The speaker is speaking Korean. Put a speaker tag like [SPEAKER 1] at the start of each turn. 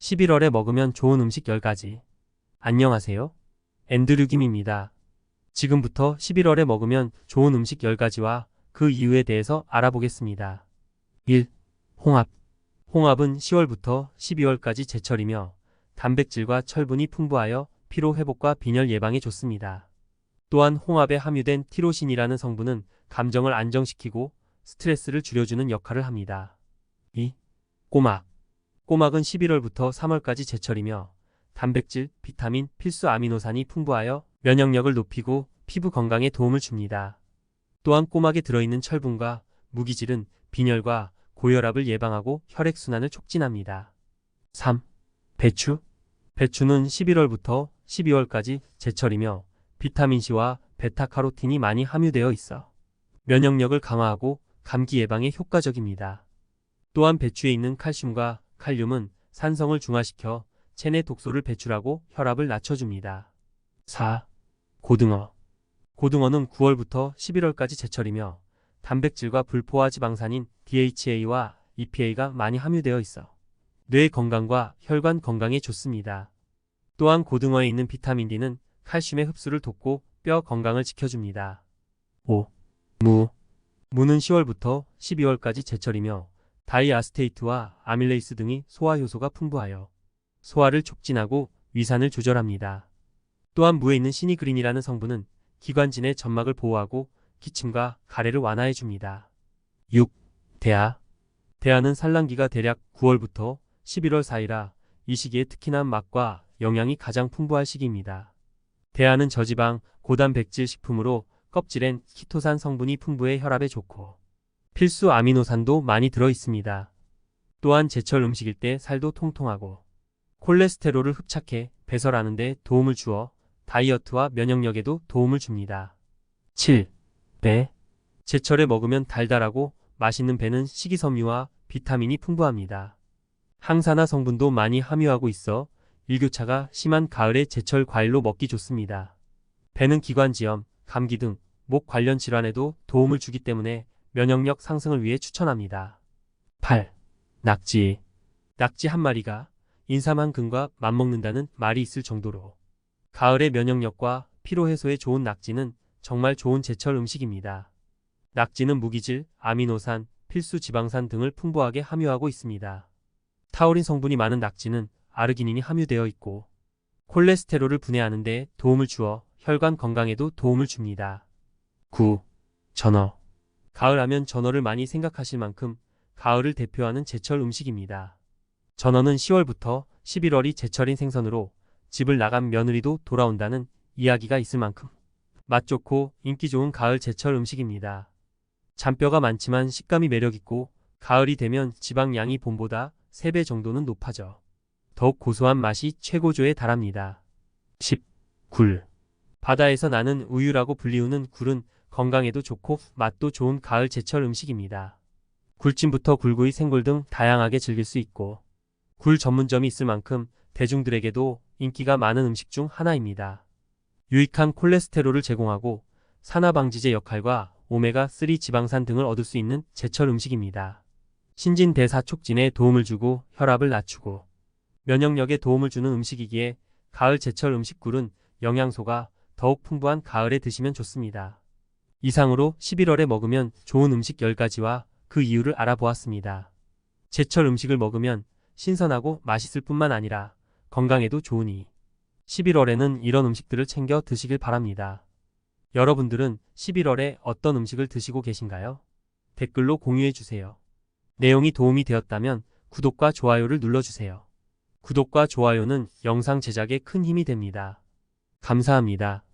[SPEAKER 1] 11월에 먹으면 좋은 음식 10가지. 안녕하세요. 앤드류 김입니다. 지금부터 11월에 먹으면 좋은 음식 10가지와 그 이유에 대해서 알아보겠습니다. 1. 홍합. 홍합은 10월부터 12월까지 제철이며 단백질과 철분이 풍부하여 피로 회복과 빈혈 예방에 좋습니다. 또한 홍합에 함유된 티로신이라는 성분은 감정을 안정시키고 스트레스를 줄여주는 역할을 합니다. 2. 꼬막. 꼬막은 11월부터 3월까지 제철이며 단백질, 비타민, 필수 아미노산이 풍부하여 면역력을 높이고 피부 건강에 도움을 줍니다. 또한 꼬막에 들어있는 철분과 무기질은 빈혈과 고혈압을 예방하고 혈액순환을 촉진합니다. 3. 배추. 배추는 11월부터 12월까지 제철이며 비타민C와 베타카로틴이 많이 함유되어 있어 면역력을 강화하고 감기 예방에 효과적입니다. 또한 배추에 있는 칼슘과 칼륨은 산성을 중화시켜 체내 독소를 배출하고 혈압을 낮춰줍니다. 4. 고등어. 고등어는 9월부터 11월까지 제철이며 단백질과 불포화 지방산인 DHA와 EPA가 많이 함유되어 있어 뇌 건강과 혈관 건강에 좋습니다. 또한 고등어에 있는 비타민 D는 칼슘의 흡수를 돕고 뼈 건강을 지켜줍니다. 5. 무. 무는 10월부터 12월까지 제철이며 다이아스테이트와 아밀레이스 등이 소화 효소가 풍부하여 소화를 촉진하고 위산을 조절합니다. 또한 무에 있는 시니그린이라는 성분은 기관진의 점막을 보호하고 기침과 가래를 완화해 줍니다. 6. 대하. 대하는 산란기가 대략 9월부터 11월 사이라 이 시기에 특히나 맛과 영양이 가장 풍부할 시기입니다. 대하는 저지방, 고단백질 식품으로 껍질엔 키토산 성분이 풍부해 혈압에 좋고 필수 아미노산도 많이 들어 있습니다. 또한 제철 음식일 때 살도 통통하고 콜레스테롤을 흡착해 배설하는 데 도움을 주어 다이어트와 면역력에도 도움을 줍니다. 7. 배. 제철에 먹으면 달달하고 맛있는 배는 식이섬유와 비타민이 풍부합니다. 항산화 성분도 많이 함유하고 있어 일교차가 심한 가을에 제철 과일로 먹기 좋습니다. 배는 기관지염, 감기 등 목 관련 질환에도 도움을 주기 때문에 면역력 상승을 위해 추천합니다. 8. 낙지. 낙지 한 마리가 인삼 한 근과 맞먹는다는 말이 있을 정도로 가을의 면역력과 피로 해소에 좋은 낙지는 정말 좋은 제철 음식입니다. 낙지는 무기질, 아미노산, 필수 지방산 등을 풍부하게 함유하고 있습니다. 타우린 성분이 많은 낙지는 아르기닌이 함유되어 있고 콜레스테롤을 분해하는 데 도움을 주어 혈관 건강에도 도움을 줍니다. 9. 전어. 가을하면 전어를 많이 생각하실 만큼 가을을 대표하는 제철 음식입니다. 전어는 10월부터 11월이 제철인 생선으로 집을 나간 며느리도 돌아온다는 이야기가 있을 만큼 맛 좋고 인기 좋은 가을 제철 음식입니다. 잔뼈가 많지만 식감이 매력있고 가을이 되면 지방량이 봄보다 3배 정도는 높아져 더욱 고소한 맛이 최고조에 달합니다. 10. 굴. 바다에서 나는 우유라고 불리우는 굴은 건강에도 좋고 맛도 좋은 가을 제철 음식입니다. 굴찜부터 굴구이, 생굴 등 다양하게 즐길 수 있고 굴 전문점이 있을 만큼 대중들에게도 인기가 많은 음식 중 하나입니다. 유익한 콜레스테롤을 제공하고 산화방지제 역할과 오메가3 지방산 등을 얻을 수 있는 제철 음식입니다. 신진대사 촉진에 도움을 주고 혈압을 낮추고 면역력에 도움을 주는 음식이기에 가을 제철 음식굴은 영양소가 더욱 풍부한 가을에 드시면 좋습니다. 이상으로 11월에 먹으면 좋은 음식 10가지와 그 이유를 알아보았습니다. 제철 음식을 먹으면 신선하고 맛있을 뿐만 아니라 건강에도 좋으니 11월에는 이런 음식들을 챙겨 드시길 바랍니다. 여러분들은 11월에 어떤 음식을 드시고 계신가요? 댓글로 공유해 주세요. 내용이 도움이 되었다면 구독과 좋아요를 눌러주세요. 구독과 좋아요는 영상 제작에 큰 힘이 됩니다. 감사합니다.